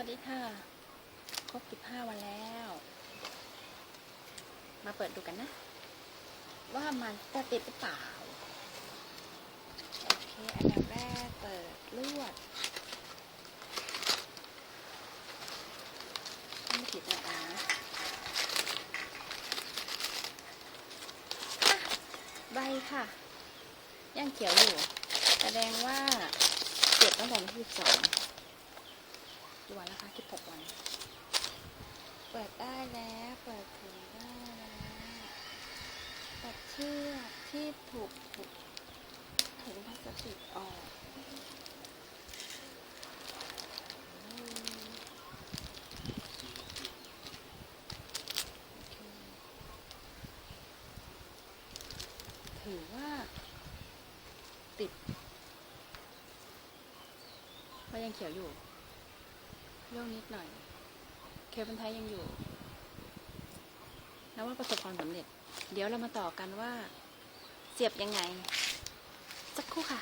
วัสดีค่ะ ครบ 15 วันแล้ว มาเปิดดูกันนะ ว่ามันจะติดหรือเปล่า โอเค อันดับแรกเปิดลวดไม่ติดนะอะอะใบค่ะ ยังเขียวอยู่ แสดงว่าเก็บตั้งแต่วันที่12 กี่วันแล้วคะ16วัน เปิดได้แล้ว เปิดถุงได้แล้วตัดเชือกที่ถูกถูกถุงพลาสติกออกถือว่า ติดเพราะยังเขียวอยู่ โยกนิดหน่อย เคเบิลไทยยังอยู่นับว่าประสบความสำเร็จ เดี๋ยวเรามาต่อกันว่า เสียบยังไง สักครู่ค่ะ